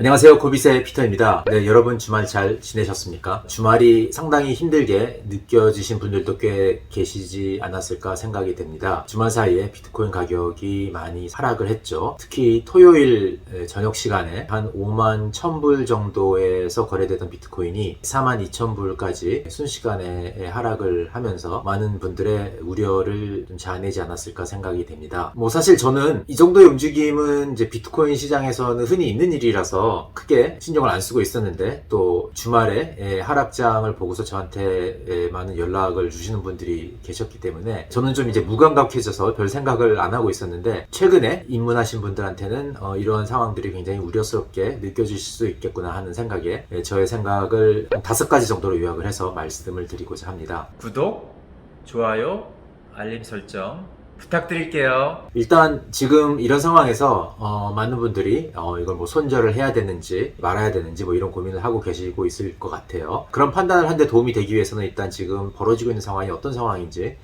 안녕하세요. 고비세 피터입니다. 네, 여러분 주말 잘 지내셨습니까? 주말이 상당히 힘들게 느껴지신 분들도 꽤 계시지 않았을까 생각이 됩니다. 주말 사이에 비트코인 가격이 많이 하락을 했죠. 특히 토요일 저녁 시간에 한 5만 1000불 정도에서 거래되던 비트코인이 4만 2000불까지 순식간에 하락을 하면서 많은 분들의 우려를 좀 자아내지 않았을까 생각이 됩니다. 뭐 사실 저는 이 정도의 움직임은 이제 비트코인 시장에서는 흔히 있는 일이라서 크게 신경을 안 쓰고 있었는데 또 주말에 예, 하락장을 보고서 저한테 예, 많은 연락을 주시는 분들이 계셨기 때문에 저는 좀 이제 무감각해져서 별 생각을 안 하고 있었는데 최근에 입문하신 분들한테는 어, 이러한 상황들이 굉장히 우려스럽게 느껴지실 수 있겠구나 하는 생각에 예, 저의 생각을 한 다섯 가지 정도로 요약을 해서 말씀을 드리고자 합니다. 구독, 좋아요, 알림 설정 부탁드릴게요. 일단 지금 이런 상황에서 어, 많은 분들이 어, 이걸 뭐 손절을 해야 되는지 말아야 되는지 뭐 이런 고민을 하고 계시고 있을 것 같아요. 그런 판단을 하는데 도움이 되기 위해서는 일단 지금 벌어지고 있는 상황이 어떤 상황인지 예,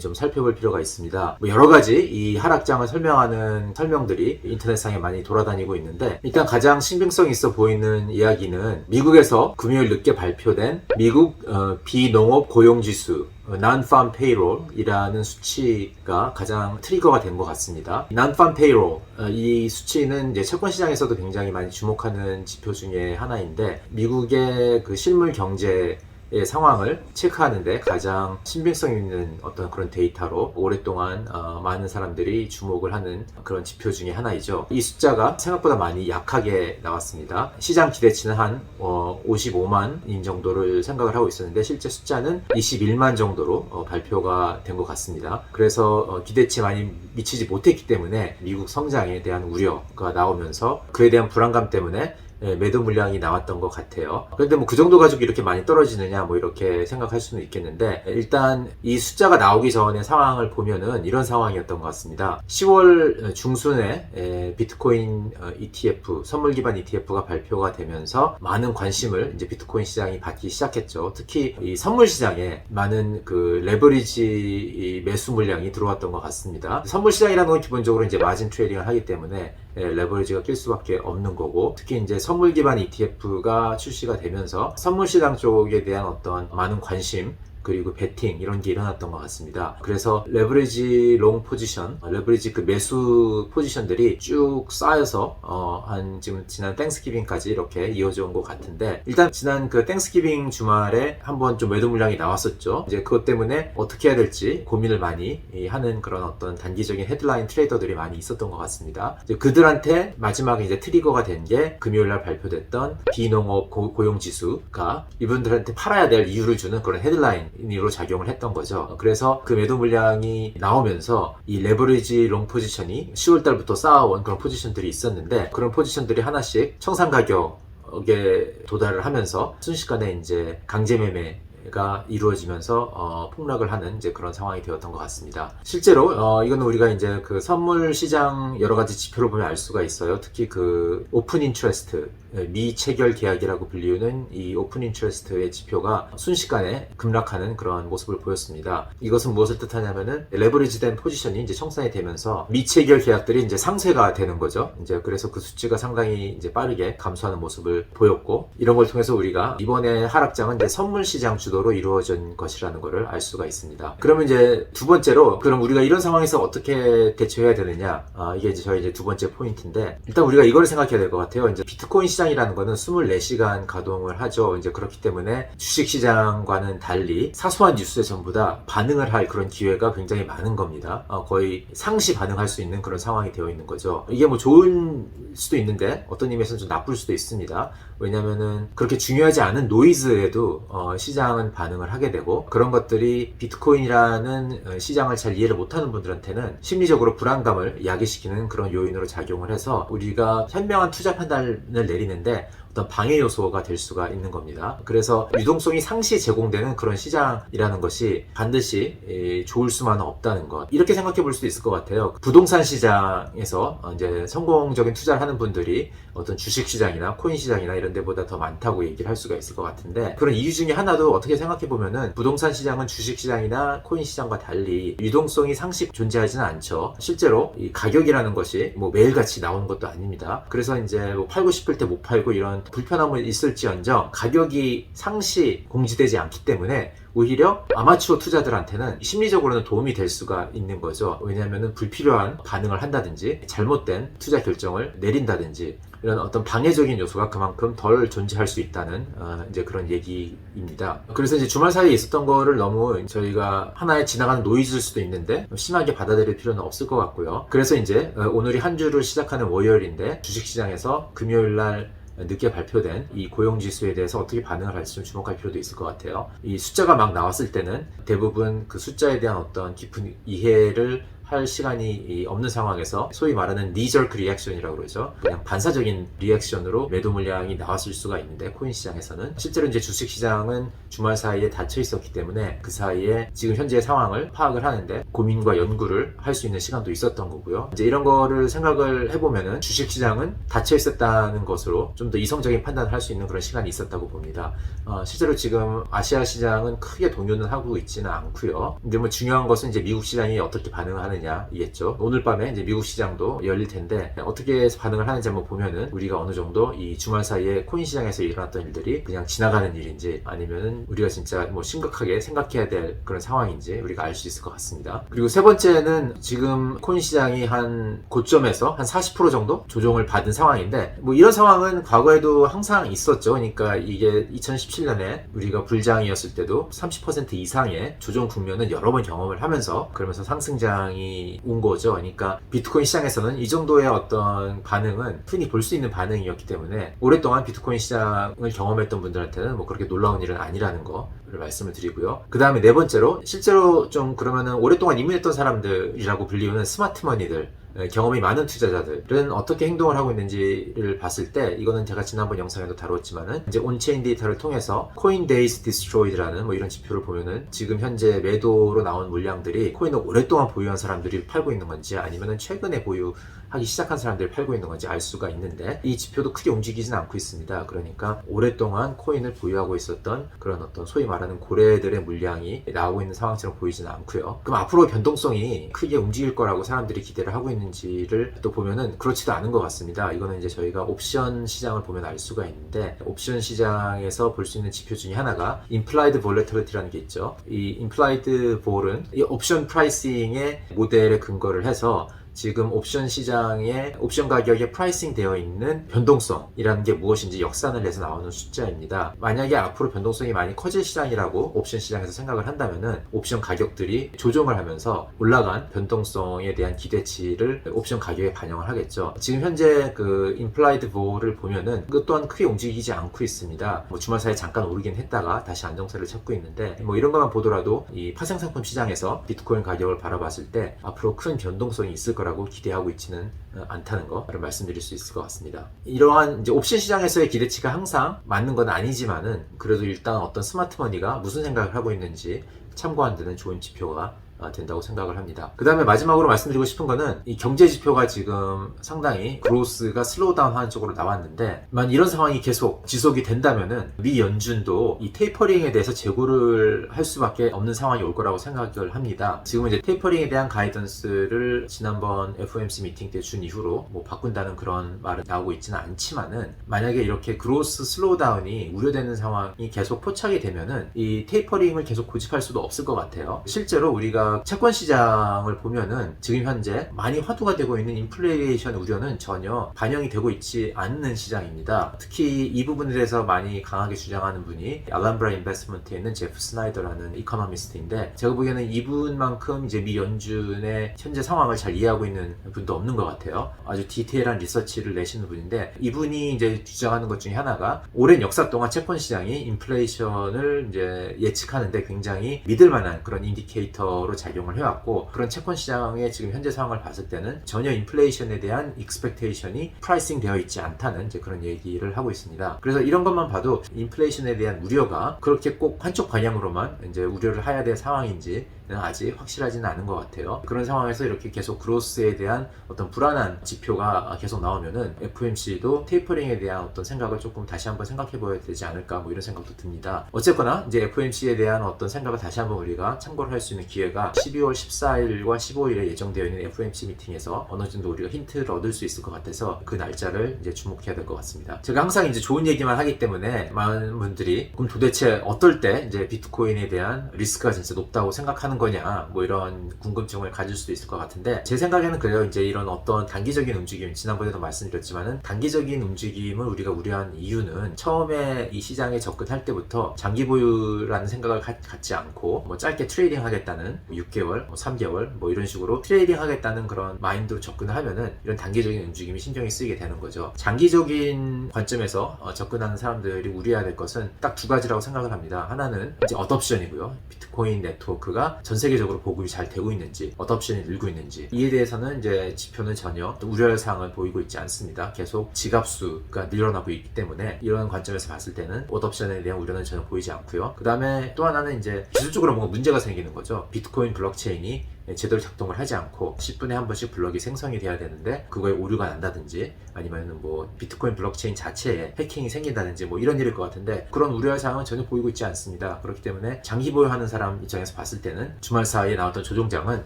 좀 살펴볼 필요가 있습니다. 뭐 여러 가지 이 하락장을 설명하는 설명들이 인터넷상에 많이 돌아다니고 있는데 일단 가장 신빙성 있어 보이는 이야기는 미국에서 금요일 늦게 발표된 미국 어, 비농업 고용지수 non-farm payroll이라는 수치가 가장 트리거가 된 것 같습니다. non-farm payroll 어, 이 수치는 이제 채권 시장에서도 굉장히 많이 주목하는 지표 중에 하나인데 미국의 그 실물 경제 의 상황을 체크하는데 가장 신빙성 있는 어떤 그런 데이터로 오랫동안 어, 많은 사람들이 주목을 하는 그런 지표 중에 하나이죠. 이 숫자가 생각보다 많이 약하게 나왔습니다. 시장 기대치는 한 어, 55만인 정도를 생각을 하고 있었는데 실제 숫자는 21만 정도로 어, 발표가 된 것 같습니다. 그래서 어, 기대치에 많이 미치지 못했기 때문에 미국 성장에 대한 우려가 나오면서 그에 대한 불안감 때문에 예, 매도 물량이 나왔던 것 같아요. 그런데 뭐 그 정도 가지고 이렇게 많이 떨어지느냐 뭐 이렇게 생각할 수는 있겠는데 일단 이 숫자가 나오기 전에 상황을 보면은 이런 상황이었던 것 같습니다. 10월 중순에 에, 비트코인 어, ETF 선물 기반 ETF가 발표가 되면서 많은 관심을 이제 비트코인 시장이 받기 시작했죠. 특히 이 선물 시장에 많은 그 레버리지 이 매수 물량이 들어왔던 것 같습니다. 선물 시장이라는 건 기본적으로 이제 마진 트레이딩을 하기 때문에 예, 레버리지가 낄 수밖에 없는 거고 특히 이제 선물 기반 ETF가 출시가 되면서 선물 시장 쪽에 대한 어떤 많은 관심 그리고 베팅 이런 게 일어났던 것 같습니다. 그래서 레버리지 롱 포지션, 어, 레버리지 그 매수 포지션들이 쭉 쌓여서 어, 한 지금 지난 땡스기빙까지 이렇게 이어져 온 것 같은데 일단 지난 그 땡스기빙 주말에 한번 좀 매도 물량이 나왔었죠. 이제 그것 때문에 어떻게 해야 될지 고민을 많이 이, 하는 그런 어떤 단기적인 헤드라인 트레이더들이 많이 있었던 것 같습니다. 그들한테 마지막에 이제 트리거가 된 게 금요일 날 발표됐던 비농업 고, 고용 지수가 이분들한테 팔아야 될 이유를 주는 그런 헤드라인 으로 작용을 했던 거죠. 그래서 그 매도 물량이 나오면서 이 레버리지 롱 포지션이 10월 달부터 쌓아온 그런 포지션들이 있었는데 그런 포지션들이 하나씩 청산 가격 에 도달을 하면서 순식간에 이제 강제 매매 가 이루어지면서 어, 폭락을 하는 이제 그런 상황이 되었던 것 같습니다. 실제로 어, 이거는 우리가 이제 그 선물 시장 여러 가지 지표를 보면 알 수가 있어요. 특히 그 오픈 인트레스트 미체결 계약이라고 불리우는 이 오픈 인트레스트의 지표가 순식간에 급락하는 그런 모습을 보였습니다. 이것은 무엇을 뜻하냐면은 레버리지된 포지션이 이제 청산이 되면서 미체결 계약들이 이제 상쇄가 되는 거죠. 이제 그래서 그 수치가 상당히 이제 빠르게 감소하는 모습을 보였고 이런 걸 통해서 우리가 이번에 하락장은 이제 선물 시장 주 도로 이루어진 것이라는 것을 알 수가 있습니다. 그러면 이제 두 번째로 그럼 우리가 이런 상황에서 어떻게 대처해야 되느냐? 아, 이게 이제 저희 이제 두 번째 포인트인데 일단 우리가 이걸 생각해야 될 것 같아요. 이제 비트코인 시장이라는 거는 24시간 가동을 하죠. 이제 그렇기 때문에 주식 시장과는 달리 사소한 뉴스에 전부 다 반응을 할 그런 기회가 굉장히 많은 겁니다. 어, 거의 상시 반응할 수 있는 그런 상황이 되어 있는 거죠. 이게 뭐 좋은 수도 있는데 어떤 의미에서는 좀 나쁠 수도 있습니다. 왜냐면은 그렇게 중요하지 않은 노이즈에도 어, 시장 은 반응을 하게 되고 그런 것들이 비트코인이라는 어, 시장을 잘 이해를 못하는 분들한테는 심리적으로 불안감을 야기시키는 그런 요인으로 작용을 해서 우리가 현명한 투자 판단을 내리는데 어떤 방해 요소가 될 수가 있는 겁니다. 그래서 유동성이 상시 제공되는 그런 시장이라는 것이 반드시 이, 좋을 수만은 없다는 것. 이렇게 생각해 볼 수도 있을 것 같아요. 부동산 시장에서 어, 이제 성공적인 투자를 하는 분들이 어떤 주식 시장이나 코인 시장이나 이런 데보다 더 많다고 얘기를 할 수가 있을 것 같은데 그런 이유 중에 하나도 어떻게 생각해 보면은 부동산 시장은 주식 시장이나 코인 시장과 달리 유동성이 상시 존재하지는 않죠. 실제로 이 가격이라는 것이 뭐 매일같이 나오는 것도 아닙니다. 그래서 이제 뭐 팔고 싶을 때 못 팔고 이런 불편함은 있을지언정 가격이 상시 공지되지 않기 때문에 오히려 아마추어 투자들한테는 심리적으로는 도움이 될 수가 있는 거죠. 왜냐하면 불필요한 반응을 한다든지 잘못된 투자 결정을 내린다든지 이런 어떤 방해적인 요소가 그만큼 덜 존재할 수 있다는 어, 이제 그런 얘기입니다. 그래서 이제 주말 사이에 있었던 거를 너무 저희가 하나의 지나가는 노이즈일 수도 있는데 심하게 받아들일 필요는 없을 것 같고요. 그래서 이제 어, 오늘이 한 주를 시작하는 월요일인데 주식시장에서 금요일 날 늦게 발표된 이 고용지수에 대해서 어떻게 반응을 할지 좀 주목할 필요도 있을 것 같아요. 이 숫자가 막 나왔을 때는 대부분 그 숫자에 대한 어떤 깊은 이해를 할 시간이 이 없는 상황에서 소위 말하는 니저크 리액션이라고 그러죠. 그냥 반사적인 리액션으로 매도 물량이 나왔을 수가 있는데 코인 시장에서는 실제로 이제 주식 시장은 주말 사이에 닫혀 있었기 때문에 그 사이에 지금 현재의 상황을 파악을 하는데 고민과 연구를 할 수 있는 시간도 있었던 거고요. 이제 이런 거를 생각을 해보면은 주식 시장은 닫혀 있었다는 것으로 좀 더 이성적인 판단을 할 수 있는 그런 시간이 있었다고 봅니다. 어, 실제로 지금 아시아 시장은 크게 동요는 하고 있지는 않고요. 근데 뭐 중요한 것은 이제 미국 시장이 어떻게 반응을 하느냐 이겠죠. 오늘 밤에 이제 미국 시장도 열릴 텐데 어떻게 반응을 하는지 한번 보면은 우리가 어느 정도 이 주말 사이에 코인 시장에서 일어났던 일들이 그냥 지나가는 일인지 아니면은 우리가 진짜 뭐 심각하게 생각해야 될 그런 상황인지 우리가 알 수 있을 것 같습니다. 그리고 세 번째는 지금 코인 시장이 한 고점에서 한 40% 정도 조정을 받은 상황인데 뭐 이런 상황은 과거에도 항상 있었죠. 그러니까 이게 2017년에 우리가 불장이었을 때도 30% 이상의 조정 국면은 여러 번 경험을 하면서 그러면서 상승장이 온 거죠. 그러니까 비트코인 시장에서는 이 정도의 어떤 반응은 흔히 볼 수 있는 반응이었기 때문에 오랫동안 비트코인 시장을 경험했던 분들한테는 뭐 그렇게 놀라운 일은 아니라는 거를 말씀을 드리고요. 그 다음에 네 번째로 실제로 좀 그러면은 오랫동안 입문했던 사람들이라고 불리우는 스마트머니들 예, 경험이 많은 투자자들은 어떻게 행동을 하고 있는지를 봤을 때 이거는 제가 지난번 영상에도 다뤘지만은 이제 온체인 데이터를 통해서 코인 데이즈 디스트로이드라는 뭐 이런 지표를 보면은 지금 현재 매도로 나온 물량들이 코인을 오랫동안 보유한 사람들이 팔고 있는 건지 아니면은 최근에 보유 하기 시작한 사람들이 팔고 있는 건지 알 수가 있는데 이 지표도 크게 움직이진 않고 있습니다. 그러니까 오랫동안 코인을 보유하고 있었던 그런 어떤 소위 말하는 고래들의 물량이 나오고 있는 상황처럼 보이지는 않고요. 그럼 앞으로 변동성이 크게 움직일 거라고 사람들이 기대를 하고 있는지를 또 보면은 그렇지도 않은 것 같습니다. 이거는 이제 저희가 옵션 시장을 보면 알 수가 있는데 옵션 시장에서 볼 수 있는 지표 중에 하나가 implied volatility라는 게 있죠. 이 implied vol은 이 옵션 프라이싱의 모델에 근거를 해서 지금 옵션 시장에 옵션 가격에 프라이싱 되어 있는 변동성이라는 게 무엇인지 역산을 해서 나오는 숫자입니다. 만약에 앞으로 변동성이 많이 커질 시장이라고 옵션 시장에서 생각을 한다면은 옵션 가격들이 조정을 하면서 올라간 변동성에 대한 기대치를 옵션 가격에 반영을 하겠죠. 지금 현재 그 임플라이드 보를 보면은 그 또한 크게 움직이지 않고 있습니다. 뭐 주말 사이에 잠깐 오르긴 했다가 다시 안정세를 찾고 있는데 뭐 이런 것만 보더라도 이 파생 상품 시장에서 비트코인 가격을 바라봤을 때 앞으로 큰 변동성이 있을 거라고 기대하고 있지는 어, 않다는 거를 말씀드릴 수 있을 것 같습니다. 이러한 이제 옵션 시장에서의 기대치가 항상 맞는 건 아니지만은 그래도 일단 어떤 스마트머니가 무슨 생각을 하고 있는지 참고한 데는 좋은 지표가 아, 된다고 생각을 합니다. 그 다음에 마지막으로 말씀드리고 싶은 거는 이 경제 지표가 지금 상당히 그로스가 슬로우 다운 하는 쪽으로 나왔는데 만 이런 상황이 계속 지속이 된다면은 미 연준도 이 테이퍼링에 대해서 재고를 할 수밖에 없는 상황이 올 거라고 생각을 합니다. 지금 이제 테이퍼링에 대한 가이던스를 지난번 FOMC 미팅 때 준 이후로 뭐 바꾼다는 그런 말은 나오고 있지는 않지만은 만약에 이렇게 그로스 슬로우 다운이 우려되는 상황이 계속 포착이 되면은 이 테이퍼링을 계속 고집할 수도 없을 것 같아요. 실제로 우리가 채권 시장을 보면은 지금 현재 많이 화두가 되고 있는 인플레이션 우려는 전혀 반영이 되고 있지 않는 시장입니다. 특히 이 부분에 대해서 많이 강하게 주장하는 분이 알람브라 인베스트먼트에 있는 제프 스나이더라는 이코노미스트인데 제가 보기에는 이분만큼 이제 미 연준의 현재 상황을 잘 이해하고 있는 분도 없는 것 같아요. 아주 디테일한 리서치를 내시는 분인데 이분이 이제 주장하는 것 중에 하나가 오랜 역사 동안 채권 시장이 인플레이션을 이제 예측하는데 굉장히 믿을 만한 그런 인디케이터로 작용을 해왔고 그런 채권 시장의 지금 현재 상황을 봤을 때는 전혀 인플레이션에 대한 익스펙테이션이 프라이싱 되어 있지 않다는 이제 그런 얘기를 하고 있습니다. 그래서 이런 것만 봐도 인플레이션에 대한 우려가 그렇게 꼭 한쪽 방향으로만 이제 우려를 해야 될 상황인지 아직 확실하지는 않은 것 같아요. 그런 상황에서 이렇게 계속 그로스에 대한 어떤 불안한 지표가 계속 나오면은 FOMC도 테이퍼링에 대한 어떤 생각을 조금 다시 한번 생각해 봐야 되지 않을까 뭐 이런 생각도 듭니다. 어쨌거나 이제 FOMC에 대한 어떤 생각을 다시 한번 우리가 참고를 할 수 있는 기회가 12월 14일과 15일에 예정되어 있는 FOMC 미팅에서 어느 정도 우리가 힌트를 얻을 수 있을 것 같아서 그 날짜를 이제 주목해야 될 것 같습니다. 제가 항상 이제 좋은 얘기만 하기 때문에 많은 분들이 그럼 도대체 어떨 때 이제 비트코인에 대한 리스크가 진짜 높다고 생각하는 거냐 뭐 이런 궁금증을 가질 수도 있을 것 같은데 제 생각에는 그래요. 이제 이런 어떤 단기적인 움직임 지난번에도 말씀드렸지만은 단기적인 움직임을 우리가 우려한 이유는 처음에 이 시장에 접근할 때부터 장기 보유라는 생각을 가- 갖지 않고 뭐 짧게 트레이딩 하겠다는 6개월, 뭐 3개월 뭐 이런 식으로 트레이딩 하겠다는 그런 마인드로 접근을 하면은 이런 단기적인 움직임이 신경이 쓰이게 되는 거죠. 장기적인 관점에서 어, 접근하는 사람들이 우려해야 될 것은 딱 두 가지라고 생각을 합니다. 하나는 이제 어덥션이고요. 비트코인 네트워크가 전 세계적으로 보급이 잘 되고 있는지, 어덥션이 늘고 있는지 이에 대해서는 이제 지표는 전혀 또 우려할 사항을 보이고 있지 않습니다. 계속 지갑수가 늘어나고 있기 때문에 이런 관점에서 봤을 때는 어덥션에 대한 우려는 전혀 보이지 않고요. 그 다음에 또 하나는 이제 기술적으로 뭔가 문제가 생기는 거죠. 비트코인 블록체인이 제대로 작동을 하지 않고 10분에 한 번씩 블럭이 생성이 돼야 되는데 그거에 오류가 난다든지 아니면 뭐 비트코인 블록체인 자체에 해킹이 생긴다든지 뭐 이런 일일 것 같은데 그런 우려할 사항은 전혀 보이고 있지 않습니다. 그렇기 때문에 장기 보유하는 사람 입장에서 봤을 때는 주말 사이에 나왔던 조종장은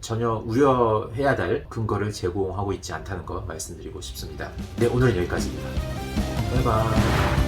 전혀 우려해야 될 근거를 제공하고 있지 않다는 거 말씀드리고 싶습니다. 네 오늘은 여기까지입니다. 바이바이